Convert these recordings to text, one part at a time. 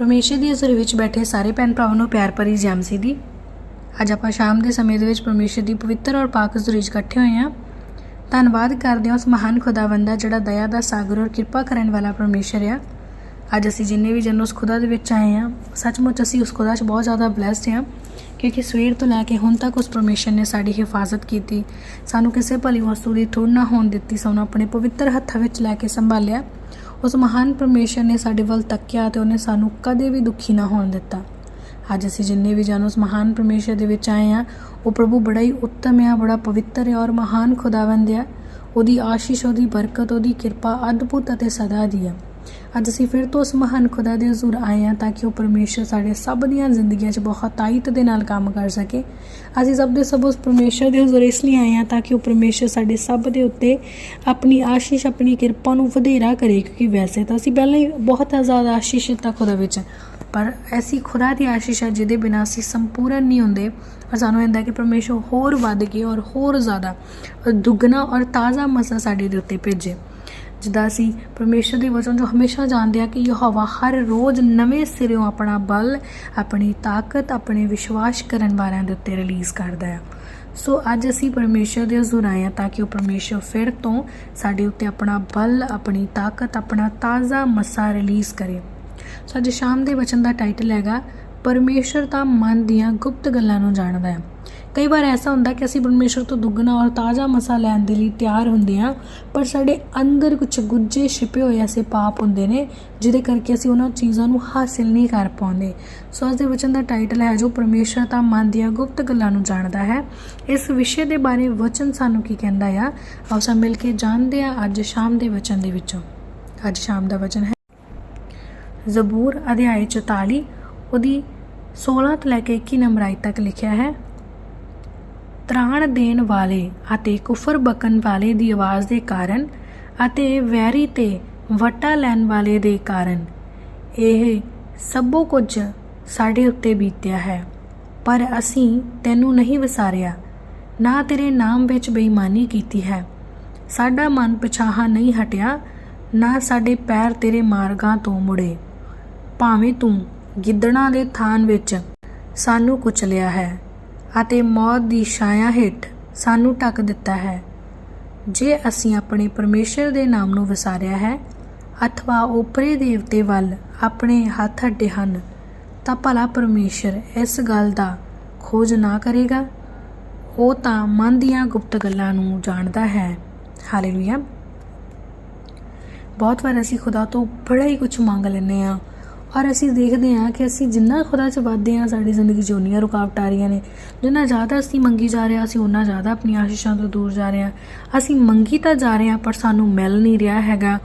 ਪਰਮੇਸ਼ਰ ਦੀ ਅਸਰ ਵਿੱਚ ਬੈਠੇ ਸਾਰੇ ਭੈਣ ਭਰਾਵਾਂ ਨੂੰ ਪਿਆਰ ਭਰੀ ਜੈਮ ਸੀ ਦੀ ਅੱਜ ਆਪਾਂ ਸ਼ਾਮ ਦੇ ਸਮੇਂ ਦੇ ਵਿੱਚ ਪਰਮੇਸ਼ਰ ਦੀ ਪਵਿੱਤਰ ਔਰ ਪਾਕ ਹਜ਼ੂਰੀ ਵਿੱਚ ਇਕੱਠੇ ਹੋਏ ਹਾਂ। ਧੰਨਵਾਦ ਕਰਦੇ ਹਾਂ ਉਸ ਮਹਾਨ ਖੁਦਾਵੰਦ ਦਾ ਜਿਹੜਾ ਦਇਆ ਦਾ ਸਾਗਰ ਔਰ ਕਿਰਪਾ ਕਰਨ ਵਾਲਾ ਪਰਮੇਸ਼ਰ ਆ। ਅੱਜ ਅਸੀਂ ਜਿੰਨੇ ਵੀ ਜਨ ਉਸ ਖੁਦਾ ਦੇ ਵਿੱਚ ਆਏ ਹਾਂ, ਸੱਚਮੁੱਚ ਅਸੀਂ ਉਸ ਖੁਦਾ 'ਚ ਬਹੁਤ ਜ਼ਿਆਦਾ ਬਲੈਸਡ ਹਾਂ, ਕਿਉਂਕਿ ਸਵੇਰ ਤੋਂ ਲੈ ਕੇ ਹੁਣ ਤੱਕ ਉਸ ਪਰਮੇਸ਼ਰ ਨੇ ਸਾਡੀ ਹਿਫਾਜ਼ਤ ਕੀਤੀ। ਸਾਨੂੰ ਕਿਸੇ ਭਲੀ ਵਸਤੂ ਦੀ ਥੋੜ ਨਾ ਹੋਣ ਦਿੱਤੀ, ਸਾਨੂੰ ਆਪਣੇ ਪਵਿੱਤਰ ਹੱਥਾਂ ਵਿੱਚ ਲੈ ਕੇ ਸੰਭਾਲਿਆ। ਉਸ ਮਹਾਨ ਪਰਮੇਸ਼ਰ ਨੇ ਸਾਡੇ ਵੱਲ ਤੱਕਿਆ ਤੇ ਉਹਨੇ ਸਾਨੂੰ ਕਦੇ ਵੀ ਦੁਖੀ ਨਾ ਹੋਣ ਦਿੱਤਾ। ਅੱਜ ਅਸੀਂ ਜਿੰਨੇ ਵੀ ਜਨ ਉਸ ਮਹਾਨ ਪਰਮੇਸ਼ਰ ਦੇ ਵਿੱਚ ਆਏ ਆ ਉਹ ਪ੍ਰਭੂ ਬੜਾ ਹੀ ਉੱਤਮ ਆ ਬੜਾ ਪਵਿੱਤਰ ਹੈ ਔਰ ਮਹਾਨ ਖੁਦਾਵੰਦ ਆ ਉਹਦੀ ਆਸ਼ੀਸ਼, ਉਹਦੀ ਬਰਕਤ, ਉਹਦੀ ਕਿਰਪਾ ਅਦਭੁਤ ਅਤੇ ਸਦਾ ਦੀ ਆ ਅੱਜ ਅਸੀਂ ਫਿਰ ਤੋਂ ਉਸ ਮਹਾਨ ਖੁਦਾ ਦੇ ਹਜ਼ੂਰ ਆਏ ਹਾਂ ਤਾਂ ਕਿ ਉਹ ਪਰਮੇਸ਼ਰ ਸਾਡੇ ਸਭ ਦੀਆਂ ਜ਼ਿੰਦਗੀਆਂ 'ਚ ਬਹੁਤ ਤਾਈਤ ਦੇ ਨਾਲ ਕੰਮ ਕਰ ਸਕੇ। ਅਸੀਂ ਸਭ ਦੇ ਸਭ ਉਸ ਪਰਮੇਸ਼ਰ ਦੇ ਹਜ਼ੂਰ ਇਸ ਲਈ ਆਏ ਹਾਂ ਤਾਂ ਕਿ ਉਹ ਪਰਮੇਸ਼ਰ ਸਾਡੇ ਸਭ ਦੇ ਉੱਤੇ ਆਪਣੀ ਆਸ਼ੀਸ਼, ਆਪਣੀ ਕਿਰਪਾ ਨੂੰ ਵਧੇਰਾ ਕਰੇ ਕਿਉਂਕਿ ਵੈਸੇ ਤਾਂ ਅਸੀਂ ਪਹਿਲਾਂ ਹੀ ਬਹੁਤ ਜ਼ਿਆਦਾ ਆਸ਼ੀਸ਼ ਆ ਖੁਦਾ ਵਿੱਚ, ਪਰ ਐਸੀ ਖੁਦਾ ਦੀ ਆਸ਼ੀਸ਼ ਹੈ ਜਿਹਦੇ ਬਿਨਾਂ ਅਸੀਂ ਸੰਪੂਰਨ ਨਹੀਂ ਹੁੰਦੇ। ਔਰ ਸਾਨੂੰ ਹੁੰਦਾ ਕਿ ਪਰਮੇਸ਼ਰ ਹੋਰ ਵੱਧ ਕੇ ਔਰ ਹੋਰ ਜ਼ਿਆਦਾ ਦੁੱਗਣਾ ਔਰ ਤਾਜ਼ਾ ਮਸਾ ਸਾਡੇ ਦੇ ਉੱਤੇ ਭੇਜੇ। ਜਿੱਦਾਂ ਅਸੀਂ ਪਰਮੇਸ਼ਰ ਦੇ ਵਚਨ ਜੋ ਹਮੇਸ਼ਾ ਜਾਣਦੇ ਆ ਕਿ ਯਹੋਵਾ ਹਰ ਰੋਜ਼ ਨਵੇਂ ਸਿਰਿਓਂ ਆਪਣਾ ਬਲ, ਆਪਣੀ ਤਾਕਤ, ਆਪਣੇ ਵਿਸ਼ਵਾਸ ਕਰਨ ਵਾਲਿਆਂ ਦੇ ਉੱਤੇ ਰਿਲੀਜ਼ ਕਰਦਾ ਹੈ। ਸੋ ਅੱਜ ਅਸੀਂ ਪਰਮੇਸ਼ਰ ਦੇ ਹਜ਼ੂਰ ਆਏ ਹਾਂ ਤਾਂ ਕਿ ਉਹ ਪਰਮੇਸ਼ਰ ਫਿਰ ਤੋਂ ਸਾਡੇ ਉੱਤੇ ਆਪਣਾ ਬਲ, ਆਪਣੀ ਤਾਕਤ, ਆਪਣਾ ਤਾਜ਼ਾ ਮਸਾ ਰਿਲੀਜ਼ ਕਰੇ। ਸੋ ਅੱਜ ਸ਼ਾਮ ਦੇ ਵਚਨ ਦਾ ਟਾਈਟਲ ਹੈਗਾ, ਪਰਮੇਸ਼ਰ ਤਾਂ ਮਨ ਦੀਆਂ ਗੁਪਤ ਗੱਲਾਂ ਨੂੰ ਜਾਣਦਾ ਹੈ। ਕਈ ਵਾਰ ਐਸਾ ਹੁੰਦਾ ਕਿ ਅਸੀਂ ਪਰਮੇਸ਼ਰ ਤੋਂ ਦੁੱਗਣਾ ਔਰ ਤਾਜ਼ਾ ਮਸਾ ਲੈਣ ਦੇ ਲਈ ਤਿਆਰ ਹੁੰਦੇ ਹਾਂ, ਪਰ ਸਾਡੇ ਅੰਦਰ ਕੁਝ ਗੁੱਜੇ ਛਿਪੇ ਹੋਏ ਐਸੇ ਪਾਪ ਹੁੰਦੇ ਨੇ, ਜਿਹਦੇ ਕਰਕੇ ਅਸੀਂ ਉਹਨਾਂ ਚੀਜ਼ਾਂ ਨੂੰ ਹਾਸਿਲ ਨਹੀਂ ਕਰ ਪਾਉਂਦੇ। ਸੋ ਅੱਜ ਦੇ ਵਚਨ ਦਾ ਟਾਈਟਲ ਹੈ, ਜੋ ਪਰਮੇਸ਼ਰ ਤਾਂ ਮਨ ਦੀਆਂ ਗੁਪਤ ਗੱਲਾਂ ਨੂੰ ਜਾਣਦਾ ਹੈ। ਇਸ ਵਿਸ਼ੇ ਦੇ ਬਾਰੇ ਵਚਨ ਸਾਨੂੰ ਕੀ ਕਹਿੰਦਾ ਆ? ਆਓ ਸਭ ਮਿਲ ਕੇ ਜਾਣਦੇ ਆ ਅੱਜ ਸ਼ਾਮ ਦੇ ਵਚਨ ਦੇ ਵਿੱਚੋਂ। ਅੱਜ ਸ਼ਾਮ ਦਾ ਵਚਨ ਹੈ। ਜ਼ਬੂਰ ਅਧਿਆਇ 44 ਉਹਦੀ 16 ਤੋਂ ਲੈ ਕੇ 21 ਨੰਬਰ ਆਇ ਤੱਕ ਲਿਖਿਆ ਹੈ ਤਰਾਣ ਦੇਣ ਵਾਲੇ ਅਤੇ ਕੁਫਰ ਬਕਨ ਵਾਲੇ ਦੀ ਆਵਾਜ਼ ਦੇ ਕਾਰਨ ਅਤੇ ਵੈਰੀ ਤੇ ਵਟਾ ਲੈਣ ਵਾਲੇ ਦੇ ਕਾਰਨ ਇਹ ਸਭੋ ਕੁਝ ਸਾਡੇ ਉੱਤੇ ਬੀਤਿਆ ਹੈ। ਪਰ ਅਸੀਂ ਤੈਨੂੰ ਨਹੀਂ ਵਿਸਾਰਿਆ। ਨਾ ਤੇਰੇ ਨਾਮ ਵਿੱਚ ਬੇਈਮਾਨੀ ਕੀਤੀ ਹੈ। ਸਾਡਾ ਮਨ ਪਛਾਹਾ ਨਹੀਂ ਹਟਿਆ, ਨਾ ਸਾਡੇ ਪੈਰ ਤੇਰੇ ਮਾਰਗਾਂ ਤੋਂ ਮੁੜੇ। ਭਾਵੇਂ ਤੂੰ ਗਿੱਦੜਾਂ ਦੇ ਥਾਨ ਵਿੱਚ ਸਾਨੂੰ ਕੁਚਲਿਆ ਹੈ। ਅਤੇ ਮੌਤ ਦੀ ਛਾਇਆ ਹੇਠ ਸਾਨੂੰ ਢੱਕ ਦਿੱਤਾ ਹੈ। ਜੇ ਅਸੀਂ ਆਪਣੇ ਪਰਮੇਸ਼ਰ ਦੇ ਨਾਮ ਨੂੰ ਵਿਸਾਰਿਆ ਹੈ ਅਥਵਾ ਉਪਰੇ ਦੇਵਤੇ ਵੱਲ ਆਪਣੇ ਹੱਥ ਅੱਡੇ ਹਨ, ਤਾਂ ਭਲਾ ਪਰਮੇਸ਼ਰ ਇਸ ਗੱਲ ਦਾ ਖੋਜ ਨਾ ਕਰੇਗਾ। ਉਹ ਤਾਂ ਮਨ ਦੀਆਂ ਗੁਪਤ ਗੱਲਾਂ ਨੂੰ ਜਾਣਦਾ ਹੈ। ਹਾਲੇਲੂਇਆ। ਬਹੁਤ ਵਾਰ ਅਸੀਂ ਖੁਦਾ ਤੋਂ ਬੜਾ ਹੀ ਕੁਝ ਮੰਗ ਲੈਂਦੇ ਆ ਔਰ ਅਸੀਂ ਦੇਖਦੇ ਹਾਂ ਕਿ ਅਸੀਂ ਜਿੰਨਾ ਖੁਦਾ 'ਚ ਵੱਧਦੇ ਹਾਂ, ਸਾਡੀ ਜ਼ਿੰਦਗੀ 'ਚ ਉਨੀਆਂ ਰੁਕਾਵਟਾਂ ਆ ਰਹੀਆਂ ਨੇ। ਜਿੰਨਾ ਜ਼ਿਆਦਾ ਅਸੀਂ ਮੰਗੀ ਜਾ ਰਹੇ ਹਾਂ, ਅਸੀਂ ਉਨਾ ਜ਼ਿਆਦਾ ਆਪਣੀ ਆਸ਼ੀਸ਼ਾਂ ਤੋਂ ਦੂਰ ਜਾ ਰਹੇ ਹਾਂ। ਅਸੀਂ ਮੰਗੀ ਤਾਂ ਜਾ ਰਹੇ ਹਾਂ, ਪਰ ਸਾਨੂੰ ਮਿਲ ਨਹੀਂ ਰਿਹਾ ਹੈਗਾ।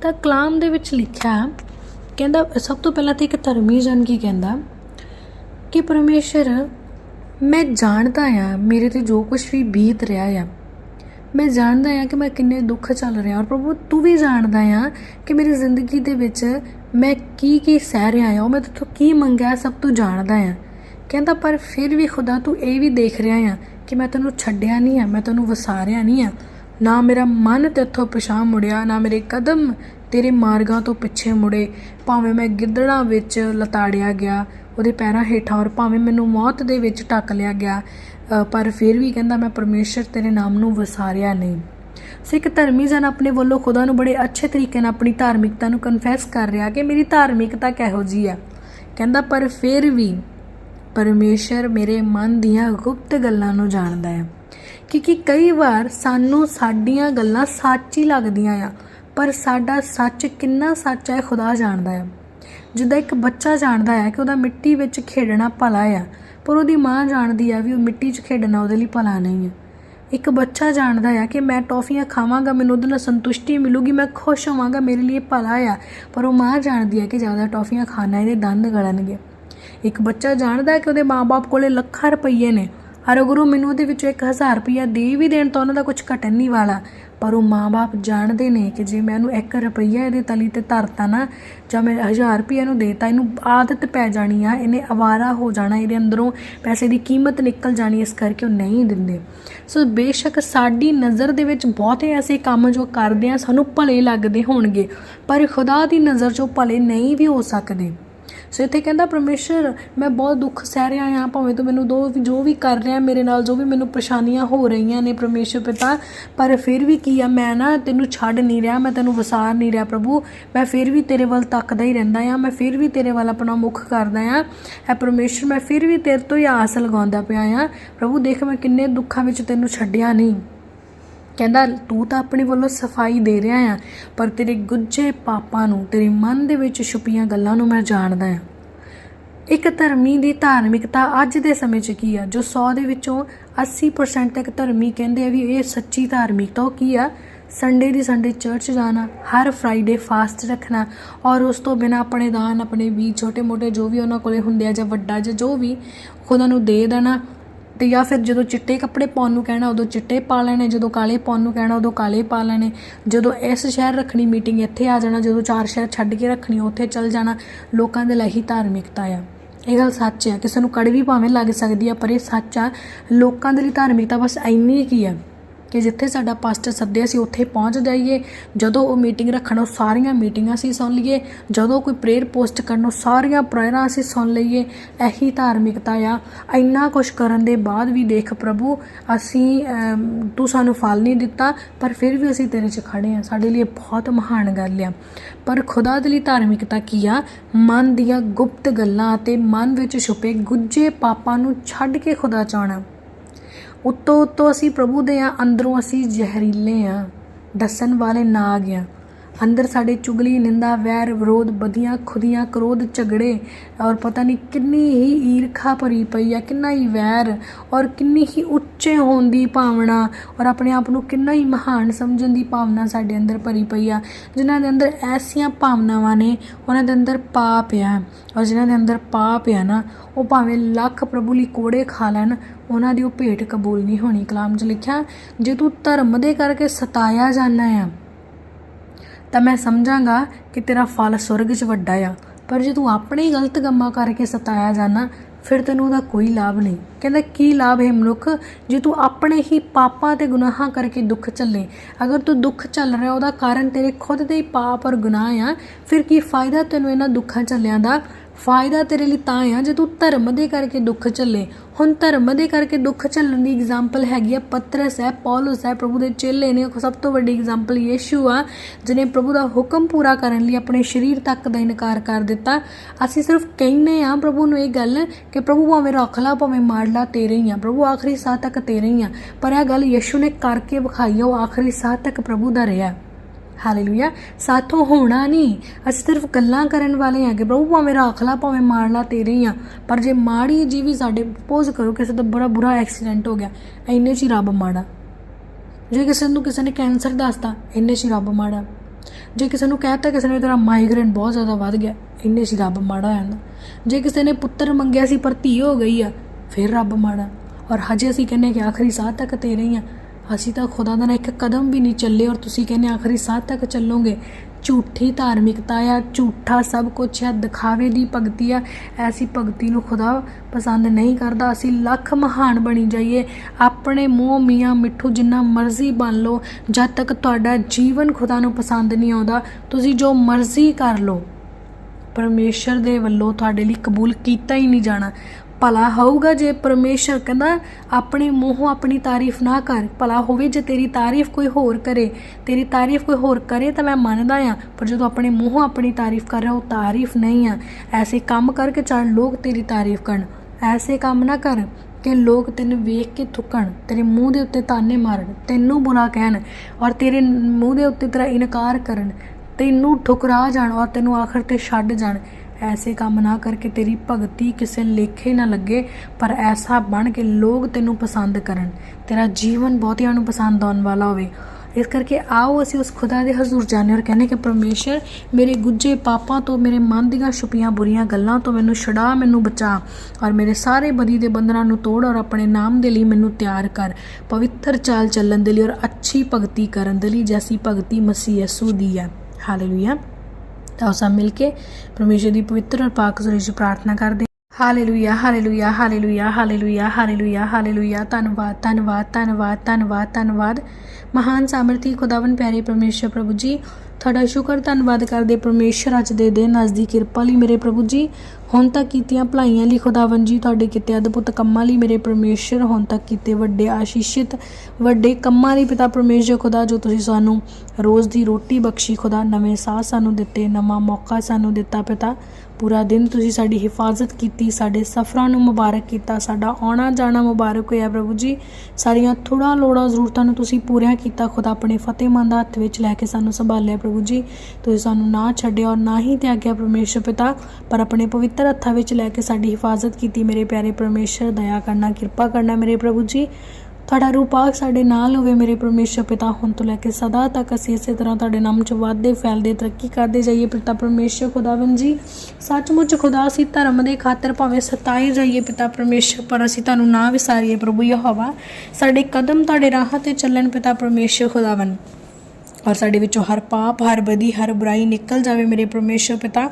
ਤਾਂ ਕਲਾਮ ਦੇ ਵਿੱਚ ਲਿਖਿਆ, ਕਹਿੰਦਾ, ਸਭ ਤੋਂ ਪਹਿਲਾਂ ਤਾਂ ਇੱਕ ਧਰਮੀ ਜਨ ਕੀ ਕਹਿੰਦਾ ਕਿ ਪਰਮੇਸ਼ਰ, ਮੈਂ ਜਾਣਦਾ ਆ ਮੇਰੇ ਤੇ ਜੋ ਕੁਝ ਵੀ ਬੀਤ ਰਿਹਾ ਆ ਮੈਂ ਜਾਣਦਾ ਆ ਕਿ ਮੈਂ ਕਿੰਨੇ ਦੁੱਖ ਚੱਲ ਰਿਹਾ ਔਰ ਪ੍ਰਭੂ, ਤੂੰ ਵੀ ਜਾਣਦਾ ਆ ਕਿ ਮੇਰੀ ਜ਼ਿੰਦਗੀ ਦੇ ਵਿੱਚ ਮੈਂ ਕੀ ਕੀ ਸਹਿ ਰਿਹਾ ਆ ਉਹ ਮੈਂ ਤੇਥੋਂ ਕੀ ਮੰਗਿਆ ਸਭ ਤੂੰ ਜਾਣਦਾ ਆ ਕਹਿੰਦਾ, ਪਰ ਫਿਰ ਵੀ ਖੁਦਾ, ਤੂੰ ਇਹ ਵੀ ਦੇਖ ਰਿਹਾ ਆ ਕਿ ਮੈਂ ਤੈਨੂੰ ਛੱਡਿਆ ਨਹੀਂ ਆ ਮੈਂ ਤੈਨੂੰ ਵਸਾਰਿਆ ਨਹੀਂ ਆ ਨਾ ਮੇਰਾ ਮਨ ਤੇਥੋਂ ਪਿਛਾਂ ਮੁੜਿਆ, ਨਾ ਮੇਰੇ ਕਦਮ ਤੇਰੇ ਮਾਰਗਾਂ ਤੋਂ ਪਿੱਛੇ ਮੁੜੇ। ਭਾਵੇਂ ਮੈਂ ਗਿੱਦੜਾਂ ਵਿੱਚ ਲਤਾੜਿਆ ਗਿਆ, ਉਹਦੇ ਪੈਰਾਂ ਹੇਠਾਂ, ਔਰ ਭਾਵੇਂ ਮੈਨੂੰ ਮੌਤ ਦੇ ਵਿੱਚ ਟੱਕ ਲਿਆ ਗਿਆ। ਪਰ ਫਿਰ ਵੀ ਕਹਿੰਦਾ, ਮੈਂ ਪਰਮੇਸ਼ਰ ਤੇਰੇ ਨਾਮ ਨੂੰ ਵਸਾਰਿਆ ਨਹੀਂ। ਸਿੱਖ ਇੱਕ ਧਰਮੀ ਜਨ ਆਪਣੇ ਵੱਲੋਂ ਖੁਦਾ ਨੂੰ ਬੜੇ ਅੱਛੇ ਤਰੀਕੇ ਨਾਲ ਆਪਣੀ ਧਾਰਮਿਕਤਾ ਨੂੰ ਕਨਫੈਸ ਕਰ ਰਿਹਾ ਕਿ ਮੇਰੀ ਧਾਰਮਿਕਤਾ ਕਿਹੋ ਜੀ ਆ ਕਹਿੰਦਾ, ਪਰ ਫਿਰ ਵੀ ਪਰਮੇਸ਼ਰ ਮੇਰੇ ਮਨ ਦੀਆਂ ਗੁਪਤ ਗੱਲਾਂ ਨੂੰ ਜਾਣਦਾ ਹੈ। ਕਿਉਂਕਿ ਕਈ ਵਾਰ ਸਾਨੂੰ ਸਾਡੀਆਂ ਗੱਲਾਂ ਸੱਚ ਹੀ ਲੱਗਦੀਆਂ ਆ, ਪਰ ਸਾਡਾ ਸੱਚ ਕਿੰਨਾ ਸੱਚ ਹੈ ਖੁਦਾ ਜਾਣਦਾ ਹੈ। ਜਿੱਦਾਂ ਇੱਕ ਬੱਚਾ ਜਾਣਦਾ ਹੈ ਕਿ ਉਹਦਾ ਮਿੱਟੀ ਵਿੱਚ ਖੇਡਣਾ ਭਲਾ ਆ ਪਰ ਉਹਦੀ ਮਾਂ ਜਾਣਦੀ ਆ ਵੀ ਉਹ ਮਿੱਟੀ 'ਚ ਖੇਡਣਾ ਉਹਦੇ ਲਈ ਭਲਾ ਨਹੀਂ ਹੈ ਇੱਕ ਬੱਚਾ ਜਾਣਦਾ ਆ ਕਿ ਮੈਂ ਟੌਫੀਆਂ ਖਾਵਾਂਗਾ, ਮੈਨੂੰ ਉਹਦੇ ਨਾਲ ਸੰਤੁਸ਼ਟੀ ਮਿਲੂਗੀ, ਮੈਂ ਖੁਸ਼ ਹੋਵਾਂਗਾ, ਮੇਰੇ ਲਈ ਇਹ ਭਲਾ ਆ। ਪਰ ਉਹ ਮਾਂ ਜਾਣਦੀ ਆ ਕਿ ਜ਼ਿਆਦਾ ਟੌਫੀਆਂ ਖਾਣਾ ਇਹਦੇ ਦੰਦ ਗਲਣਗੇ। ਇੱਕ ਬੱਚਾ ਜਾਣਦਾ ਕਿ ਉਹਦੇ ਮਾਪੇ ਕੋਲੇ ਲੱਖਾਂ ਰੁਪਈਏ ਨੇ। ਹਰ ਅਗਰ ਉਹ ਮੈਨੂੰ ਉਹਦੇ ਵਿੱਚੋਂ 1000 ਰੁਪਈਆ ਦੇ ਵੀ ਦੇਣ ਤਾਂ ਉਹਨਾਂ ਦਾ ਕੁਝ ਘਟਣ ਨਹੀਂ ਵਾਲਾ। ਪਰ ਉਹ ਮਾਪੇ ਜਾਣਦੇ ਨੇ ਕਿ ਜੇ ਮੈਂ ਇਹਨੂੰ 1 ਰੁਪਈਆ ਇਹਦੇ ਤਲੀ ਤੇ ਧਰਤਾ ਨਾ, ਜਾਂ ਮੈਂ 1000 ਰੁਪਈਆ ਇਹਨੂੰ ਦੇਤਾ, ਇਹਨੂੰ ਆਦਤ ਪੈ ਜਾਣੀ ਆ, ਇਹਨੇ ਅਵਾਰਾ ਹੋ ਜਾਣਾ, ਇਹਦੇ ਅੰਦਰੋਂ ਪੈਸੇ ਦੀ ਕੀਮਤ ਨਿਕਲ ਜਾਣੀ, ਇਸ ਕਰਕੇ ਉਹ ਨਹੀਂ ਦਿੰਦੇ। ਸੋ ਬੇਸ਼ੱਕ ਸਾਡੀ ਨਜ਼ਰ ਦੇ ਵਿੱਚ ਬਹੁਤੇ ਐਸੇ ਕੰਮ ਜੋ ਕਰਦੇ ਆ, ਸਾਨੂੰ ਭਲੇ ਲੱਗਦੇ ਹੋਣਗੇ, ਪਰ ਖੁਦਾ ਦੀ ਨਜ਼ਰ 'ਚ ਉਹ ਭਲੇ ਨਹੀਂ ਵੀ ਹੋ ਸਕਦੇ। ਸੋ ਇੱਥੇ ਕਹਿੰਦਾ ਪਰਮੇਸ਼ਰ ਮੈਂ ਬਹੁਤ ਦੁੱਖ ਸਹਿ ਰਿਹਾ ਹਾਂ, ਭਾਵੇਂ ਤੂੰ ਮੈਨੂੰ ਦੋ ਜੋ ਵੀ ਕਰ ਰਿਹਾ, ਮੇਰੇ ਨਾਲ ਜੋ ਵੀ ਮੈਨੂੰ ਪਰੇਸ਼ਾਨੀਆਂ ਹੋ ਰਹੀਆਂ ਨੇ ਪਰਮੇਸ਼ਰ ਪਿਤਾ, ਪਰ ਫਿਰ ਵੀ ਕੀ ਆ, ਮੈਂ ਨਾ ਤੈਨੂੰ ਛੱਡ ਨਹੀਂ ਰਿਹਾ, ਮੈਂ ਤੈਨੂੰ ਵਸਾਰ ਨਹੀਂ ਰਿਹਾ ਪ੍ਰਭੂ। ਮੈਂ ਫਿਰ ਵੀ ਤੇਰੇ ਵੱਲ ਤੱਕਦਾ ਹੀ ਰਹਿੰਦਾ ਆ ਮੈਂ ਫਿਰ ਵੀ ਤੇਰੇ ਵੱਲ ਆਪਣਾ ਮੁਖ ਕਰਦਾ ਆ ਐ ਪਰਮੇਸ਼ਰ, ਮੈਂ ਫਿਰ ਵੀ ਤੇਰੇ ਤੋਂ ਹੀ ਆਸ ਲਗਾਉਂਦਾ ਪਿਆ ਆ ਪ੍ਰਭੂ, ਦੇਖ ਮੈਂ ਕਿੰਨੇ ਦੁੱਖਾਂ ਵਿੱਚ ਤੈਨੂੰ ਛੱਡਿਆ ਨਹੀਂ। ਕਹਿੰਦਾ, ਤੂੰ ਤਾਂ ਆਪਣੇ ਵੱਲੋਂ ਸਫ਼ਾਈ ਦੇ ਰਿਹਾ ਆ, ਪਰ ਤੇਰੇ ਗੁੱਝੇ ਪਾਪਾਂ ਨੂੰ, ਤੇਰੇ ਮਨ ਦੇ ਵਿੱਚ ਛੁਪੀਆਂ ਗੱਲਾਂ ਨੂੰ ਮੈਂ ਜਾਣਦਾ ਆ। ਇੱਕ ਧਰਮੀ ਦੀ ਧਾਰਮਿਕਤਾ ਅੱਜ ਦੇ ਸਮੇਂ 'ਚ ਕੀ ਆ? ਜੋ 100 ਦੇ ਵਿੱਚੋਂ 80% ਤੱਕ ਧਰਮੀ ਕਹਿੰਦੇ ਆ ਵੀ ਇਹ ਸੱਚੀ ਧਾਰਮਿਕਤਾ, ਉਹ ਕੀ ਆ? ਸੰਡੇ ਦੀ ਸੰਡੇ ਚਰਚ ਜਾਣਾ, ਹਰ ਫਰਾਈਡੇ ਫਾਸਟ ਰੱਖਣਾ, ਔਰ ਉਸ ਤੋਂ ਬਿਨਾ ਆਪਣੇ ਦਾਨ, ਆਪਣੇ ਵੀ ਛੋਟੇ ਮੋਟੇ ਜੋ ਵੀ ਉਹਨਾਂ ਕੋਲੇ ਹੁੰਦੇ ਆ, ਜਾਂ ਵੱਡਾ, ਜਾਂ ਜੋ ਵੀ, ਉਹਨਾਂ ਨੂੰ ਦੇ ਦੇਣਾ ਤੇ ਜਾਂ ਫਿਰ ਜਦੋਂ ਚਿੱਟੇ ਕੱਪੜੇ ਪਾਉਣ ਨੂੰ ਕਹਿਣਾ, ਉਦੋਂ ਚਿੱਟੇ ਪਾ ਲੈਣੇ, ਜਦੋਂ ਕਾਲੇ ਪਾਉਣ ਨੂੰ ਕਹਿਣਾ, ਉਦੋਂ ਕਾਲੇ ਪਾ ਲੈਣੇ। ਜਦੋਂ ਇਸ ਸ਼ਹਿਰ ਰੱਖਣੀ ਮੀਟਿੰਗ ਇੱਥੇ ਆ ਜਾਣਾ, ਜਦੋਂ ਚਾਰ ਸ਼ਹਿਰ ਛੱਡ ਕੇ ਰੱਖਣੀ, ਉੱਥੇ ਚੱਲ ਜਾਣਾ, ਲੋਕਾਂ ਦੇ ਲਈ ਹੀ ਧਾਰਮਿਕਤਾ ਆ। ਇਹ ਗੱਲ ਸੱਚ ਆ। ਕਿਸੇ ਨੂੰ ਕੜਵੀ ਭਾਵੇਂ ਲੱਗ ਸਕਦੀ ਆ, ਪਰ ਇਹ ਸੱਚ ਆ। ਲੋਕਾਂ ਦੇ ਲਈ ਧਾਰਮਿਕਤਾ ਬਸ ਇੰਨੀ ਕੀ ਆ। ਕਿ ਜਿੱਥੇ ਸਾਡਾ ਪਾਸਟਰ ਸੱਦੇ ਅਸੀਂ ਉੱਥੇ ਪਹੁੰਚ ਜਾਈਏ। ਜਦੋਂ ਉਹ ਮੀਟਿੰਗ ਰੱਖਣ, ਉਹ ਸਾਰੀਆਂ ਮੀਟਿੰਗਾਂ ਅਸੀਂ ਸੁਣ ਲਈਏ। ਜਦੋਂ ਕੋਈ ਪ੍ਰੇਅਰ ਪੋਸਟ ਕਰਨ, ਉਹ ਸਾਰੀਆਂ ਪ੍ਰੇਅਰਾਂ ਅਸੀਂ ਸੁਣ ਲਈਏ। ਇਹੀ ਧਾਰਮਿਕਤਾ ਆ। ਇੰਨਾ ਕੁਝ ਕਰਨ ਦੇ ਬਾਅਦ ਵੀ ਦੇਖ ਪ੍ਰਭੂ, ਅਸੀਂ ਤੂੰ ਸਾਨੂੰ ਫਲ ਨਹੀਂ ਦਿੱਤਾ, ਪਰ ਫਿਰ ਵੀ ਅਸੀਂ ਤੇਰੇ 'ਚ ਖੜੇ ਆ ਸਾਡੇ ਲਈ ਇਹ ਬਹੁਤ ਮਹਾਨ ਗੱਲ ਆ। ਪਰ ਖੁਦਾ ਦੇ ਲਈ ਧਾਰਮਿਕਤਾ ਕੀ ਆ? ਮਨ ਦੀਆਂ ਗੁਪਤ ਗੱਲਾਂ ਅਤੇ ਮਨ ਵਿੱਚ ਛੁਪੇ ਗੁੱਝੇ ਪਾਪਾਂ ਨੂੰ ਛੱਡ ਕੇ ਖੁਦਾ ਚਾਹਣਾ ਉੱਤੋਂ ਉੱਤੋਂ ਅਸੀਂ ਪ੍ਰਭੂ ਦੇ ਆ, ਅੰਦਰੋਂ ਅਸੀਂ ਜ਼ਹਿਰੀਲੇ ਆ, ਦੱਸਣ ਵਾਲੇ ਨਾਗ ਆ। ਅੰਦਰ ਸਾਡੇ ਚੁਗਲੀ, ਨਿੰਦਾ, ਵੈਰ, ਵਿਰੋਧ, ਬਦੀਆਂ, ਖੁਦੀਆਂ, ਕਰੋਧ, ਝਗੜੇ ਔਰ ਪਤਾ ਨਹੀਂ ਕਿੰਨੀ ਹੀ ਈਰਖਾ ਭਰੀ ਪਈ ਆ, ਕਿੰਨਾ ਹੀ ਵੈਰ ਔਰ ਕਿੰਨੀ ਹੀ ਉੱਚੇ ਹੋਣ ਦੀ ਭਾਵਨਾ ਔਰ ਆਪਣੇ ਆਪ ਨੂੰ ਕਿੰਨਾ ਹੀ ਮਹਾਨ ਸਮਝਣ ਦੀ ਭਾਵਨਾ ਸਾਡੇ ਅੰਦਰ ਭਰੀ ਪਈ ਆ। ਜਿਨ੍ਹਾਂ ਦੇ ਅੰਦਰ ਐਸੀਆਂ ਭਾਵਨਾਵਾਂ ਨੇ, ਉਹਨਾਂ ਦੇ ਅੰਦਰ ਪਾਪ ਆ। ਔਰ ਜਿਨ੍ਹਾਂ ਦੇ ਅੰਦਰ ਪਾਪ ਆ ਨਾ, ਉਹ ਭਾਵੇਂ ਲੱਖ ਪ੍ਰਭੂ ਲਈ ਕੋੜੇ ਖਾ ਲੈਣ ਉਹਨਾਂ ਦੀ ਉਹ ਭੇਟ ਕਬੂਲ ਨਹੀਂ ਹੋਣੀ, ਕਲਾਮ 'ਚ ਲਿਖਿਆ, ਜੇ ਤੂੰ ਧਰਮ ਦੇ ਕਰਕੇ ਸਤਾਇਆ ਜਾਂਦਾ ਆ, ਤਾਂ ਮੈਂ ਸਮਝਾਂਗਾ ਕਿ ਤੇਰਾ ਫਲ ਸਵਰਗ 'ਚ ਵੱਡਾ ਆ। ਪਰ ਜੇ ਤੂੰ ਆਪਣੇ ਹੀ ਗਲਤ ਕੰਮਾਂ ਕਰਕੇ ਸਤਾਇਆ ਜਾਣਾ ਫਿਰ ਤੈਨੂੰ ਉਹਦਾ ਕੋਈ ਲਾਭ ਨਹੀਂ। ਕਹਿੰਦਾ, ਕੀ ਲਾਭ ਹੈ ਮਨੁੱਖ? ਜੇ ਤੂੰ ਆਪਣੇ ਹੀ ਪਾਪਾਂ ਤੇ ਗੁਨਾਹਾਂ ਕਰਕੇ ਦੁੱਖ ਝੱਲੇ, ਅਗਰ ਤੂੰ ਦੁੱਖ ਝੱਲ ਰਿਹਾ, ਉਹਦਾ ਕਾਰਨ ਤੇਰੇ ਖੁਦ ਦੇ ਹੀ ਪਾਪ ਔਰ ਗੁਨਾਹ ਆ, ਫਿਰ ਕੀ ਫਾਇਦਾ ਤੈਨੂੰ ਇਹਨਾਂ ਦੁੱਖਾਂ ਝੱਲਿਆਂ ਦਾ? ਫਾਇਦਾ ਤੇਰੇ ਲਈ ਤਾਂ ਆ, ਜੇ ਤੂੰ ਧਰਮ ਦੇ ਕਰਕੇ ਦੁੱਖ ਝੱਲੇ। ਹੁਣ ਧਰਮ ਦੇ ਕਰਕੇ ਦੁੱਖ ਝੱਲਣ ਦੀ ਐਗਜ਼ਾਮਪਲ ਹੈਗੀ ਆ ਪਤਰਸ ਹੈ, ਪੌਲਸ ਹੈ, ਪ੍ਰਭੂ ਦੇ ਚੇਲੇ ਨੇ। ਸਭ ਤੋਂ ਵੱਡੀ ਐਗਜ਼ਾਮਪਲ ਯੀਸ਼ੂ ਆ ਜਿਨੇ ਪ੍ਰਭੂ ਦਾ ਹੁਕਮ ਪੂਰਾ ਕਰਨ ਲਈ ਆਪਣੇ ਸਰੀਰ ਤੱਕ ਦਾ ਇਨਕਾਰ ਕਰ ਦਿੱਤਾ। ਅਸੀਂ ਸਿਰਫ ਕਹਿੰਨੇ ਆ ਪ੍ਰਭੂ ਨੂੰ ਇਹ ਗੱਲ ਕਿ ਪ੍ਰਭੂ ਭਾਵੇਂ ਰੱਖ ਲਾ, ਭਾਵੇਂ ਮਾਰ ਲਾ, ਤੇਰੇ ਹੀ ਆ। ਪ੍ਰਭੂ ਆਖਰੀ ਸਾਹ ਤੱਕ ਤੇਰੇ ਹੀ ਆ। ਪਰ ਇਹ ਗੱਲ ਯੀਸ਼ੂ ਨੇ ਕਰਕੇ ਵਿਖਾਈ ਆ, ਉਹ ਆਖਰੀ ਸਾਹ ਤੱਕ ਪ੍ਰਭੂ ਦਾ ਰਿਹਾ। ਹਾਲੇਲੂਇਆ ਸਾਥੋਂ ਹੋਣਾ ਨਹੀਂ। ਅਸੀਂ ਸਿਰਫ ਗੱਲਾਂ ਕਰਨ ਵਾਲੇ ਹਾਂ ਕਿ ਪ੍ਰਭੂ, ਭਾਵੇਂ ਰੱਖ ਲਾ ਭਾਵੇਂ ਮਾਰ ਲਾ ਤੇਰੇ ਹੀ ਆ। ਪਰ ਜੇ ਮਾੜੀ ਜੀ ਵੀ ਸਾਡੇ ਪੋਜ਼ ਕਰੋ, ਕਿਸੇ ਦਾ ਬੜਾ ਬੁਰਾ ਐਕਸੀਡੈਂਟ ਹੋ ਗਿਆ, ਇੰਨੇ ਚ ਹੀ ਰੱਬ ਮਾੜਾ। ਜੇ ਕਿਸੇ ਨੂੰ ਕਿਸੇ ਨੇ ਕੈਂਸਰ ਦੱਸਤਾ, ਇੰਨੇ ਚ ਹੀ ਰੱਬ ਮਾੜਾ। ਜੇ ਕਿਸੇ ਨੂੰ ਕਹਿਤਾ ਕਿਸੇ ਨੇ ਤੇਰਾ ਮਾਈਗ੍ਰੇਨ ਬਹੁਤ ਜ਼ਿਆਦਾ ਵੱਧ ਗਿਆ, ਇੰਨੇ ਚ ਰੱਬ ਮਾੜਾ ਹੋ ਜਾਂਦਾ ਜੇ ਕਿਸੇ ਨੇ ਪੁੱਤਰ ਮੰਗਿਆ ਸੀ ਪਰ ਧੀ ਹੋ ਗਈ ਆ, ਫਿਰ ਰੱਬ ਮਾੜਾ। ਔਰ ਹਜੇ ਅਸੀਂ ਕਹਿੰਨੇ ਕਿ ਆਖਰੀ ਸਾਹ ਤੱਕ ਤੇਰੇ ਹੀ ਆ। ਅਸੀਂ ਤਾਂ ਖੁਦਾ ਦਾ ਨਾ ਇੱਕ ਕਦਮ ਵੀ ਨਹੀਂ ਚੱਲੇ ਔਰ ਤੁਸੀਂ ਕਹਿੰਦੇ ਆਖਰੀ ਸਾਹ ਤੱਕ ਚੱਲੋਗੇ। ਝੂਠੀ ਧਾਰਮਿਕਤਾ ਆ, ਝੂਠਾ ਸਭ ਕੁਝ ਆ, ਦਿਖਾਵੇ ਦੀ ਭਗਤੀ ਆ। ਐਸੀ ਭਗਤੀ ਨੂੰ ਖੁਦਾ ਪਸੰਦ ਨਹੀਂ ਕਰਦਾ। ਅਸੀਂ ਲੱਖ ਮਹਾਨ ਬਣੀ ਜਾਈਏ। ਆਪਣੇ ਮੂੰਹ ਮੀਆਂ ਮਿੱਠੂ ਜਿੰਨਾ ਮਰਜ਼ੀ ਬਣ ਲਓ। ਜਦ ਤੱਕ ਤੁਹਾਡਾ ਜੀਵਨ ਖੁਦਾ ਨੂੰ ਪਸੰਦ ਨਹੀਂ ਆਉਂਦਾ, ਤੁਸੀਂ ਜੋ ਮਰਜ਼ੀ ਕਰ ਲਓ। ਪਰਮੇਸ਼ਰ ਦੇ ਵੱਲੋਂ ਤੁਹਾਡੇ ਲਈ ਕਬੂਲ ਕੀਤਾ ਹੀ ਨਹੀਂ ਜਾਣਾ। ਭਲਾ ਹੋਊਗਾ ਜੇ ਪਰਮੇਸ਼ਰ ਕਹਿੰਦਾ, ਆਪਣੇ ਮੂੰਹੋਂ ਆਪਣੀ ਤਾਰੀਫ ਨਾ ਕਰ, ਭਲਾ ਹੋਵੇ ਜੇ ਤੇਰੀ ਤਾਰੀਫ ਕੋਈ ਹੋਰ ਕਰੇ। ਤੇਰੀ ਤਾਰੀਫ ਕੋਈ ਹੋਰ ਕਰੇ ਤਾਂ ਮੈਂ ਮੰਨਦਾ ਆ, ਪਰ ਜਦੋਂ ਆਪਣੇ ਮੂੰਹੋਂ ਆਪਣੀ ਤਾਰੀਫ ਕਰ ਰਿਹਾ, ਉਹ ਤਾਰੀਫ ਨਹੀਂ ਆ। ਐਸੇ ਕੰਮ ਕਰਕੇ ਚੱਲ ਲੋਕ ਤੇਰੀ ਤਾਰੀਫ ਕਰਨ। ਐਸੇ ਕੰਮ ਨਾ ਕਰ ਕਿ ਲੋਕ ਤੈਨੂੰ ਵੇਖ ਕੇ ਥੁੱਕਣ। ਤੇਰੇ ਮੂੰਹ ਦੇ ਉੱਤੇ ਤਾਨੇ ਮਾਰਨ, ਤੈਨੂੰ ਬੁਰਾ ਕਹਿਣ ਔਰ ਤੇਰੇ ਮੂੰਹ ਦੇ ਉੱਤੇ ਤੇਰਾ ਇਨਕਾਰ ਕਰਨ। ਤੈਨੂੰ ਠੁਕਰਾ ਜਾਣ ਔਰ ਤੈਨੂੰ ਆਖਰ ਤੇ ਛੱਡ ਜਾਣ। ਐਸੇ ਕੰਮ ਨਾ ਕਰਕੇ ਤੇਰੀ ਭਗਤੀ ਕਿਸੇ ਲੇਖੇ ਨਾ ਲੱਗੇ, ਪਰ ਐਸਾ ਬਣ ਕੇ ਲੋਕ ਤੈਨੂੰ ਪਸੰਦ ਕਰਨ। ਤੇਰਾ ਜੀਵਨ ਬਹੁਤਿਆਂ ਨੂੰ ਪਸੰਦ ਆਉਣ ਵਾਲਾ ਹੋਵੇ। ਇਸ ਕਰਕੇ ਆਓ ਅਸੀਂ ਉਸ ਖੁਦਾ ਦੇ ਹਜ਼ੂਰ ਜਾਣੇ ਔਰ ਕਹਿੰਦੇ ਕਿ ਪਰਮੇਸ਼ਰ, ਮੇਰੇ ਗੁੱਜੇ ਪਾਪਾਂ ਤੋਂ, ਮੇਰੇ ਮਨ ਦੀਆਂ ਛੁਪੀਆਂ ਬੁਰੀਆਂ ਗੱਲਾਂ ਤੋਂ ਮੈਨੂੰ ਛਡਾ, ਮੈਨੂੰ ਬਚਾ। ਔਰ ਮੇਰੇ ਸਾਰੇ ਬਦੀ ਦੇ ਬੰਧਨਾਂ ਨੂੰ ਤੋੜ ਔਰ ਆਪਣੇ ਨਾਮ ਦੇ ਲਈ ਮੈਨੂੰ ਤਿਆਰ ਕਰ। ਪਵਿੱਤਰ ਚਾਲ ਚੱਲਣ ਦੇ ਲਈ ਔਰ ਅੱਛੀ ਭਗਤੀ ਕਰਨ ਦੇ ਲਈ ਜੈਸੀ ਭਗਤੀ ਮਸੀਹ ਯਸੂ ਦੀ ਹੈ। ਹਾਲੇਲੂਇਆ ਤਾਂ ਸਭ ਮਿਲ ਕੇ ਪਰਮੇਸ਼ਰ ਦੀ ਪਵਿੱਤਰ ਔਰ ਪਾਕ ਜ਼ੁਰੀ ਚ ਪ੍ਰਾਰਥਨਾ ਕਰਦੇ hallelujah hallelujah hallelujah hallelujah hallelujah hallelujah. ਧੰਨਵਾਦ ਧੰਨਵਾਦ ਧੰਨਵਾਦ ਧੰਨਵਾਦ ਧੰਨਵਾਦ। ਮਹਾਨ ਸਾਮਰਥੀ ਖੁਦਾਵੰ ਪਿਆਰੇ ਪਰਮੇਸ਼ਰ ਪ੍ਰਭੂ ਜੀ, ਤੁਹਾਡਾ ਸ਼ੁਕਰ, ਧੰਨਵਾਦ ਕਰਦੇ ਪਰਮੇਸ਼ਰ ਅੱਜ ਦੇ ਦਿਨ। ਅੱਜ ਦੀ ਕਿਰਪਾ ਲਈ ਮੇਰੇ ਪ੍ਰਭੂ ਜੀ ਹੁਣ ਤੱਕ ਕੀਤੀਆਂ ਭਲਾਈਆਂ ਲਈ ਖੁਦਾਵੰ ਜੀ ਤੁਹਾਡੇ ਕੀਤੇ ਅਦਭੁਤ ਕੰਮਾਂ ਲਈ ਮੇਰੇ ਪਰਮੇਸ਼ਰ, ਹੁਣ ਤੱਕ ਕੀਤੇ ਵੱਡੇ ਆਸ਼ੀਸ਼ਿਤ, ਵੱਡੇ ਕੰਮਾਂ ਲਈ ਪਿਤਾ ਪਰਮੇਸ਼ਰ ਖੁਦਾ, ਜੋ ਤੁਸੀਂ ਸਾਨੂੰ ਰੋਜ਼ ਦੀ ਰੋਟੀ ਬਖਸ਼ੀ ਖੁਦਾ, ਨਵੇਂ ਸਾਹ ਸਾਨੂੰ ਦਿੱਤੇ, ਨਵਾਂ ਮੌਕਾ ਸਾਨੂੰ ਦਿੱਤਾ ਪਿਤਾ। ਪੂਰਾ ਦਿਨ ਤੁਸੀਂ ਸਾਡੀ ਹਿਫਾਜ਼ਤ ਕੀਤੀ, ਸਾਡੇ ਸਫ਼ਰਾਂ ਨੂੰ ਮੁਬਾਰਕ ਕੀਤਾ, ਸਾਡਾ ਆਉਣਾ ਜਾਣਾ ਮੁਬਾਰਕ ਹੋਇਆ ਪ੍ਰਭੂ ਜੀ। ਸਾਰੀਆਂ ਥੋੜਾ ਲੋੜਾਂ, ਜ਼ਰੂਰਤਾਂ ਨੂੰ ਤੁਸੀਂ ਪੂਰੀਆਂ ਕੀਤਾ ਖੁਦਾ, ਆਪਣੇ ਫਤਿਹਮੰਦ ਹੱਥ ਵਿੱਚ ਲੈ ਕੇ ਸਾਨੂੰ ਸੰਭਾਲਿਆ ਪ੍ਰਭੂ ਜੀ। ਤੁਸੀਂ ਸਾਨੂੰ ਨਾ ਛੱਡਿਆ ਔਰ ਨਾ ਹੀ ਤਿਆਗਿਆ ਪਰਮੇਸ਼ਰ ਪਿਤਾ, ਪਰ ਆਪਣੇ ਪਵਿੱਤਰ ਪਵਿੱਤਰ ਹੱਥਾਂ ਵਿੱਚ ਲੈ ਕੇ ਸਾਡੀ ਹਿਫਾਜ਼ਤ ਕੀਤੀ। ਮੇਰੇ ਪਿਆਰੇ ਪਰਮੇਸ਼ਰ, ਦਇਆ ਕਰਨਾ, ਕਿਰਪਾ ਕਰਨਾ ਮੇਰੇ ਪ੍ਰਭੂ ਜੀ। ਤੁਹਾਡਾ ਰੂਪਾਕ ਸਾਡੇ ਨਾਲ ਹੋਵੇ ਮੇਰੇ ਪਰਮੇਸ਼ਰ ਪਿਤਾ। ਹੁਣ ਤੋਂ ਲੈ ਕੇ ਸਦਾ ਤੱਕ ਅਸੀਂ ਇਸੇ ਤਰ੍ਹਾਂ ਤੁਹਾਡੇ ਨਾਮ 'ਚ ਵਾਧੇ, ਫੈਲਦੇ, ਤਰੱਕੀ ਕਰਦੇ ਜਾਈਏ ਪਿਤਾ ਪਰਮੇਸ਼ਰ ਖੁਦਾਵੰ ਜੀ। ਸੱਚਮੁੱਚ ਖੁਦਾ, ਅਸੀਂ ਧਰਮ ਦੇ ਖਾਤਰ ਭਾਵੇਂ ਸਤਾਏ ਜਾਈਏ ਪਿਤਾ ਪਰਮੇਸ਼ਰ, ਪਰ ਅਸੀਂ ਤੁਹਾਨੂੰ ਨਾ ਵਿਸਾਰੀਏ ਪ੍ਰਭੂ ਯਹੋਵਾ। ਸਾਡੇ ਕਦਮ ਤੁਹਾਡੇ ਰਾਹਾਂ ਤੇ ਚੱਲਣ ਪਿਤਾ ਪਰਮੇਸ਼ਰ ਖੁਦਾਵੰ ਔਰ ਸਾਡੇ ਵਿੱਚੋਂ ਹਰ ਪਾਪ, ਹਰ ਬਦੀ, ਹਰ ਬੁਰਾਈ ਨਿਕਲ ਜਾਵੇ ਮੇਰੇ ਪਰਮੇਸ਼ਰ ਪਿਤਾ।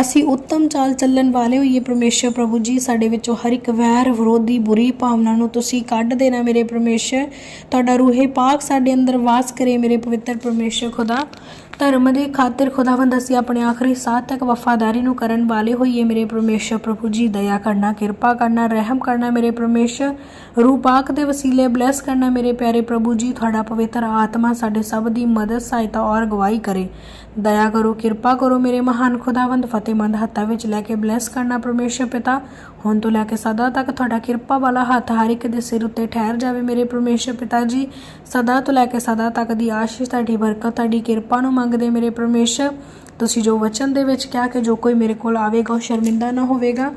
ਅਸੀਂ ਉੱਤਮ ਚਾਲ ਚੱਲਣ ਵਾਲੇ ਹੋਈਏ ਪਰਮੇਸ਼ਰ ਪ੍ਰਭੂ ਜੀ, ਸਾਡੇ ਵਿੱਚੋਂ ਹਰ ਇੱਕ ਵੈਰ, ਵਿਰੋਧੀ, ਬੁਰੀ ਭਾਵਨਾ ਨੂੰ ਤੁਸੀਂ ਕੱਢ ਦੇਣਾ ਮੇਰੇ ਪਰਮੇਸ਼ਰ। ਤੁਹਾਡਾ ਰੂਹੇ ਪਾਕ ਸਾਡੇ ਅੰਦਰ ਵਾਸ ਕਰੇ ਮੇਰੇ ਪਵਿੱਤਰ ਪਰਮੇਸ਼ਰ ਖੁਦਾ। ਧਰਮ ਦੇ ਖਾਤਰ ਖੁਦਾਵੰਦ ਅਸੀਂ ਆਪਣੇ ਆਖਰੀ ਸਾਹ ਤੱਕ ਵਫਾਦਾਰੀ ਨੂੰ ਕਰਨ ਵਾਲੇ ਹੋਈਏ। ਮੇਰੇ ਪਰਮੇਸ਼ਰ ਪ੍ਰਭੂ ਜੀ, ਦਇਆ ਕਰਨਾ, ਕਿਰਪਾ ਕਰਨਾ, ਰਹਿਮ ਕਰਨਾ ਮੇਰੇ ਪਰਮੇਸ਼ਰ। ਰੂਪਾਕ ਦੇ ਵਸੀਲੇ ਬਲੈਸ ਕਰਨਾ ਮੇਰੇ ਪਿਆਰੇ ਪ੍ਰਭੂ ਜੀ। ਤੁਹਾਡਾ ਪਵਿੱਤਰ ਆਤਮਾ ਸਾਡੇ ਸਭ ਦੀ ਮਦਦ, ਸਹਾਇਤਾ ਔਰ ਗਵਾਹੀ ਕਰੇ। ਦਇਆ ਕਰੋ, ਕਿਰਪਾ ਕਰੋ ਮੇਰੇ ਮਹਾਨ ਖੁਦਾਵੰਦ। ਫਤਿਹਮੰਦ ਹੱਥਾਂ ਵਿੱਚ ਲੈ ਕੇ ਬਲੈਸ ਕਰਨਾ ਪਰਮੇਸ਼ਰ ਪਿਤਾ। ਹੁਣ ਤੋਂ ਲੈ ਕੇ ਸਦਾ ਤੱਕ ਤੁਹਾਡਾ ਕਿਰਪਾ ਵਾਲਾ ਹੱਥ ਹਰ ਇੱਕ ਦੇ ਸਿਰ ਉੱਤੇ ਠਹਿਰ ਜਾਵੇ ਮੇਰੇ ਪਰਮੇਸ਼ਰ ਪਿਤਾ ਜੀ। ਸਦਾ ਤੋਂ ਲੈ ਕੇ ਸਦਾ ਤੱਕ ਦੀ ਆਸ਼ੀਸ਼, ਤੁਹਾਡੀ ਬਰਕਤ, ਤੁਹਾਡੀ ਕਿਰਪਾ ਨੂੰ ਮੰਗਦੇ ਮੇਰੇ ਪਰਮੇਸ਼ਰ। ਤੁਸੀਂ ਜੋ ਵਚਨ ਦੇ ਵਿੱਚ ਕਿਹਾ ਕਿ ਜੋ ਕੋਈ ਮੇਰੇ ਕੋਲ ਆਵੇਗਾ, ਉਹ ਸ਼ਰਮਿੰਦਾ ਨਾ ਹੋਵੇਗਾ।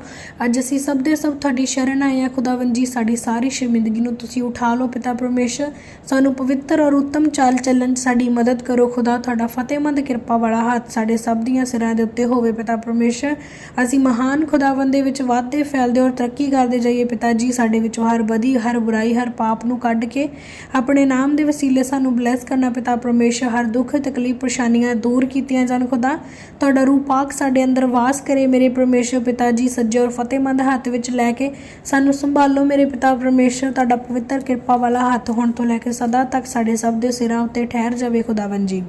ਅੱਜ ਅਸੀਂ ਸਭ ਦੇ ਸਭ ਤੁਹਾਡੀ ਸ਼ਰਨ ਆਏ ਆ ਖੁਦਾਵੰਦ ਜੀ, ਸਾਡੀ ਸਾਰੀ ਸ਼ਰਮਿੰਦਗੀ ਨੂੰ ਤੁਸੀਂ ਉਠਾ ਲਓ ਪਿਤਾ ਪਰਮੇਸ਼ਰ। ਸਾਨੂੰ ਪਵਿੱਤਰ ਔਰ ਉੱਤਮ ਚਾਲ ਚੱਲਣ 'ਚ ਸਾਡੀ ਮਦਦ ਕਰੋ। ਖੁਦਾ, ਤੁਹਾਡਾ ਫਤਿਹਮੰਦ ਕਿਰਪਾ ਵਾਲਾ ਹੱਥ ਸਾਡੇ ਸਭ ਦੀਆਂ ਸਿਰਾਂ ਦੇ ਉੱਤੇ ਹੋਵੇ ਪਿਤਾ ਪਰਮੇਸ਼ਰ। ਅਸੀਂ ਮਹਾਨ ਖੁਦਾਵੰਦ ਦੇ ਵਿੱਚ ਵਾਧੇ ਫੈਲਦੇ ਔਰ ਤਰੱਕੀ ਕਰਦੇ ਜਾਈਏ ਪਿਤਾ ਜੀ। ਸਾਡੇ ਵਿੱਚੋਂ ਹਰ ਬਦੀ, ਹਰ ਬੁਰਾਈ, ਹਰ ਪਾਪ ਨੂੰ ਕੱਢ ਕੇ ਆਪਣੇ ਨਾਮ ਦੇ ਵਸੀਲੇ ਸਾਨੂੰ ਬਲੈਸ ਕਰਨਾ ਪਿਤਾ ਪਰਮੇਸ਼ਰ। ਹਰ ਦੁੱਖ, ਤਕਲੀਫ, ਪਰੇਸ਼ਾਨੀਆਂ ਦੂਰ ਕੀਤੀਆਂ ਜਾਣ। ਖੁਦਾ ਤੁਹਾਡਾ ਰੂਹ ਪਾਕ ਸਾਡੇ ਅੰਦਰ ਵਾਸ ਕਰੇ। ਮੇਰੇ ਪਰਮੇਸ਼ਰ ਪਿਤਾ ਜੀ, ਸੱਜੇ ਔਰ ਫਤਿਹਮੰਦ ਹੱਥ ਵਿੱਚ ਲੈ ਕੇ ਸਾਨੂੰ ਸੰਭਾਲੋ। ਮੇਰੇ ਪਿਤਾ ਪਰਮੇਸ਼ਰ, ਤੁਹਾਡਾ ਪਵਿੱਤਰ ਕਿਰਪਾ ਵਾਲਾ ਹੱਥ ਹੁਣ ਤੋਂ ਲੈ ਕੇ ਸਦਾ ਤੱਕ ਸਾਡੇ ਸਭ ਦੇ ਸਿਰਾਂ ਉੱਤੇ ਠਹਿਰ ਜਾਵੇ ਖੁਦਾਵੰ ਜੀ।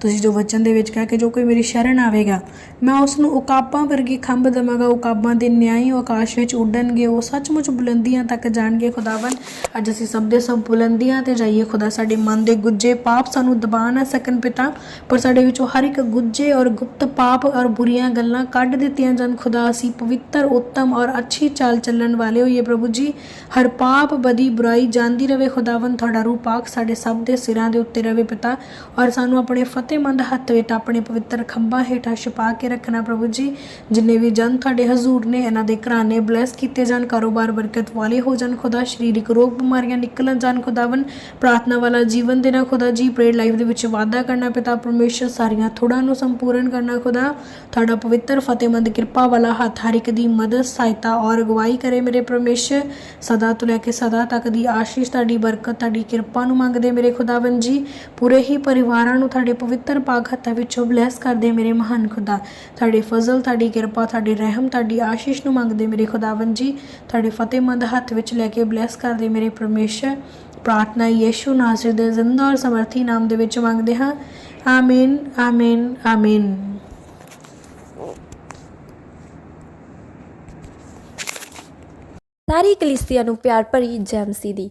ਤੁਸੀਂ ਜੋ ਵਚਨ ਦੇ ਵਿੱਚ ਕਿਹਾ ਕਿ ਜੋ ਕੋਈ ਮੇਰੀ ਸ਼ਰਨ ਆਵੇਗਾ, ਮੈਂ ਉਸ ਨੂੰ ਉਕਾਬਾਂ ਵਰਗੀ ਖੰਭ ਦੇਵਾਂਗਾ, ਉਕਾਬਾਂ ਦੇ ਨਿਆਈ ਆਕਾਸ਼ ਵਿੱਚ ਉੱਡਣਗੇ, ਉਹ ਸੱਚਮੁੱਚ ਬੁਲੰਦੀਆਂ ਤੱਕ ਜਾਣਗੇ। ਖੁਦਾਵੰ ਅੱਜ ਅਸੀਂ ਸਭ ਦੇ ਸਭ ਬੁਲੰਦੀਆਂ ਤੇ ਜਾਈਏ। ਖੁਦਾ, ਸਾਡੇ ਮਨ ਦੇ ਗੁੱਜੇ ਪਾਪ ਸਾਨੂੰ ਦਬਾ ਨਾ ਸਕਣ ਪਿਤਾ, ਪਰ ਸਾਡੇ ਵਿੱਚੋਂ ਹਰ ਇੱਕ ਗੁੱਜੇ ਔਰ ਗੁਪਤ ਪਾਪ ਔਰ ਬੁਰੀਆਂ ਗੱਲਾਂ ਕੱਢ ਦਿੱਤੀਆਂ ਜਾਣ। ਖੁਦਾ, ਅਸੀਂ ਪਵਿੱਤਰ, ਉੱਤਮ ਔਰ ਅੱਛੀ ਚਾਲ ਚੱਲਣ ਵਾਲੇ ਹੋਈਏ ਪ੍ਰਭੂ ਜੀ। ਹਰ ਪਾਪ ਬਦੀ ਬੁਰਾਈ ਜਾਂਦੀ ਰਵੇ। ਖੁਦਾਵੰ ਤੁਹਾਡਾ ਰੂਹ ਪਾਕ ਸਾਡੇ ਸਭ ਦੇ ਸਿਰਾਂ ਦੇ ਉੱਤੇ ਰਵੇ ਪਿਤਾ, ਔਰ ਸਾਨੂੰ ਆਪਣੇ ਫਤਿਹਮੰਦ ਹੱਥ ਵਿੱਚ ਆਪਣੇ ਪਵਿੱਤਰ ਖੰਭਾਂ ਹੇਠਾਂ ਛੁਪਾ ਕੇ ਰੱਖਣਾ ਪ੍ਰਭੂ ਜੀ, ਜਿੰਨੇ ਵੀ ਜਨ ਤੁਹਾਡੇ ਹਜ਼ੂਰ ਨੇ, ਇਹਨਾਂ ਦੇ ਘਰਾਣੇ ਬਲੈਸ ਕੀਤੇ ਜਾਣ, ਕਾਰੋਬਾਰ ਬਰਕਤ ਵਾਲੇ ਹੋ ਜਾਣ ਖੁਦਾ, ਸਰੀਰਕ ਰੋਗ ਬਿਮਾਰੀਆਂ ਨਿਕਲਣ ਜਾਣ ਖੁਦਾਵੰ ਪ੍ਰਾਰਥਨਾ ਵਾਲਾ ਜੀਵਨ ਦੇਣਾ ਖੁਦਾ ਜੀ ਪ੍ਰੇਅਰ ਲਾਈਫ ਦੇ ਵਿੱਚ ਵਾਧਾ ਕਰਨਾ ਪਿਤਾ ਪਰਮੇਸ਼ਰ, ਸਾਰੀਆਂ ਥੋੜਾਂ ਨੂੰ ਸੰਪੂਰਨ ਕਰਨਾ ਖੁਦਾ, ਤੁਹਾਡਾ ਪਵਿੱਤਰ ਫਤਿਹਮੰਦ ਕਿਰਪਾ ਵਾਲਾ ਹੱਥ ਹਰ ਇੱਕ ਦੀ ਮਦਦ, ਸਹਾਇਤਾ ਔਰ ਅਗਵਾਈ ਕਰੇ ਮੇਰੇ ਪਰਮੇਸ਼ਰ, ਸਦਾ ਤੋਂ ਲੈ ਕੇ ਸਦਾ ਤੱਕ ਦੀ ਆਸ਼ੀਸ਼, ਤੁਹਾਡੀ ਬਰਕਤ, ਤੁਹਾਡੀ ਕਿਰਪਾ ਨੂੰ ਮੰਗਦੇ ਮੇਰੇ ਖੁਦਾਵੰ ਜੀ, ਪੂਰੇ ਹੀ ਪਰਿਵਾਰਾਂ ਨੂੰ, ਤੁਹਾਡੇ ਪਵਿੱਤਰ ਪਾਕ ਹੱਥਾਂ ਵਿੱਚੋਂ ਬਲੈਸ ਕਰਦੇ ਮੇਰੇ ਮਹਾਨ ਖੁਦਾ। ਤੁਹਾਡੇ ਫਜ਼ਲ, ਤੁਹਾਡੀ ਕਿਰਪਾ, ਤੁਹਾਡੀ ਰਹਿਮ, ਤੁਹਾਡੀ ਆਸ਼ੀਸ਼ ਨੂੰ ਮੰਗਦੇ ਮੇਰੇ ਖੁਦਾਵੰ ਜੀ। ਤੁਹਾਡੇ ਫਤਿਹਮੰਦ ਹੱਥ ਵਿੱਚ ਲੈ ਕੇ ਬਲੈਸ ਕਰਦੇ ਮੇਰੇ ਪਰਮੇਸ਼ਰ। ਪ੍ਰਾਰਥਨਾ ਯੀਸ਼ੂ ਨਾਜ਼ਰ ਦੇ ਜ਼ਿੰਦਾ ਔਰ ਸਮਰਥੀ ਨਾਮ ਦੇ ਵਿੱਚ ਮੰਗਦੇ ਹਾਂ। ਆਮੀਨ ਆਮੀਨ ਆਮੀਨ। ਸਾਰੀ ਕਲੀਸਿਆ ਨੂੰ ਪਿਆਰ ਭਰੀ ਜੈ ਮਸੀਹ ਦੀ।